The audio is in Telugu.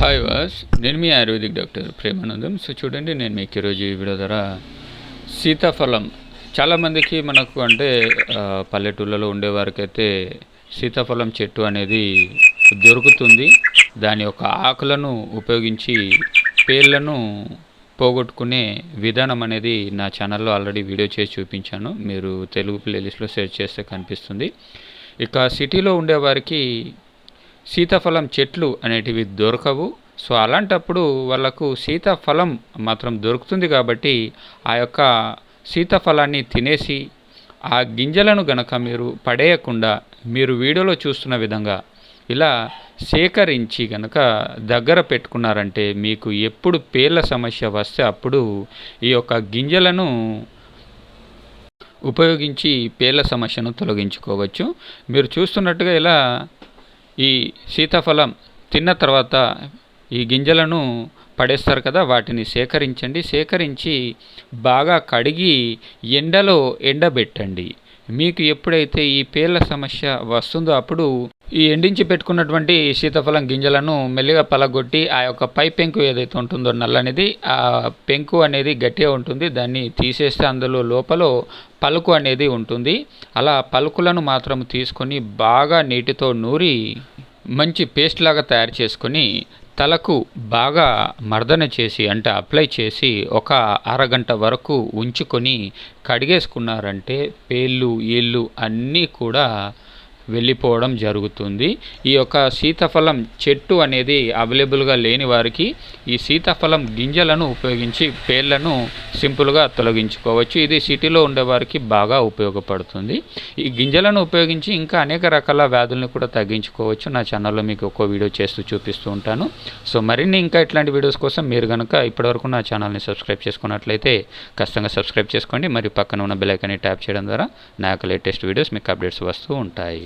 హాయ్ వాస్ నేను మీ ఆయుర్వేదిక్ డాక్టర్ ప్రేమానందం. సో చూడండి నేను మీకు ఈరోజు ఈ వీడియో ద్వారా సీతాఫలం చాలామందికి మనకు అంటే పల్లెటూళ్ళలో ఉండేవారికైతే సీతాఫలం చెట్టు అనేది దొరుకుతుంది. దాని యొక్క ఆకులను ఉపయోగించి పేర్లను పోగొట్టుకునే విధానం అనేది నా ఛానల్లో ఆల్రెడీ వీడియో చేసి చూపించాను. మీరు తెలుగు ప్లేలిస్ట్లో సెర్చ్ చేస్తే కనిపిస్తుంది. ఇక సిటీలో ఉండేవారికి సీతాఫలం చెట్లు అనేటివి దొరకవు. సో అలాంటప్పుడు వాళ్ళకు సీతాఫలం మాత్రం దొరుకుతుంది కాబట్టి ఆ యొక్క సీతాఫలాన్ని తినేసి ఆ గింజలను గనక మీరు పడేయకుండా మీరు వీడియోలో చూస్తున్న విధంగా ఇలా సేకరించి గనక దగ్గర పెట్టుకున్నారంటే మీకు ఎప్పుడు పేర్ల సమస్య వస్తే అప్పుడు ఈ యొక్క గింజలను ఉపయోగించి పేర్ల సమస్యను తొలగించుకోవచ్చు. మీరు చూస్తున్నట్టుగా ఇలా ఈ సీతాఫలం తిన్న తర్వాత ఈ గింజలను పడేస్తారు కదా వాటిని సేకరించండి. సేకరించి బాగా కడిగి ఎండలో ఎండబెట్టండి. మీకు ఎప్పుడైతే ఈ పేర్ల సమస్య వస్తుందో అప్పుడు ఈ ఎండించి పెట్టుకున్నటువంటి సీతాఫలం గింజలను మెల్లిగా పలగొట్టి ఆ యొక్క పై పెంకు ఏదైతే ఉంటుందో నల్లనిది ఆ పెంకు అనేది గట్టిగా ఉంటుంది. దాన్ని తీసేస్తే అందులో లోపల పలుకు అనేది ఉంటుంది. అలా పలుకులను మాత్రం తీసుకొని బాగా నీటితో నూరి మంచి పేస్ట్ లాగా తయారు చేసుకొని తలకు బాగా మర్దన చేసి అంటే అప్లై చేసి ఒక అరగంట వరకు ఉంచుకొని కడిగేసుకున్నారంటే పేళ్ళు ఈళ్ళు అన్నీ కూడా వెళ్ళిపోవడం జరుగుతుంది. ఈ యొక్క సీతాఫలం చెట్టు అనేది అవైలబుల్గా లేని వారికి ఈ సీతాఫలం గింజలను ఉపయోగించి పేర్లను సింపుల్గా తొలగించుకోవచ్చు. ఇది సిటీలో ఉండేవారికి బాగా ఉపయోగపడుతుంది. ఈ గింజలను ఉపయోగించి ఇంకా అనేక రకాల వ్యాధులను కూడా తగ్గించుకోవచ్చు. నా ఛానల్లో మీకు ఒక్కో వీడియో చేస్తూ చూపిస్తూ ఉంటాను. సో మరిన్ని ఇంకా ఇట్లాంటి వీడియోస్ కోసం మీరు కనుక ఇప్పటివరకు నా ఛానల్ని సబ్స్క్రైబ్ చేసుకున్నట్లయితే ఖచ్చితంగా సబ్స్క్రైబ్ చేసుకోండి. మరియు పక్కన ఉన్న బెల్ ఐకాన్ని ట్యాప్ చేయడం ద్వారా నా యొక్క లేటెస్ట్ వీడియోస్ మీకు అప్డేట్స్ వస్తూ ఉంటాయి.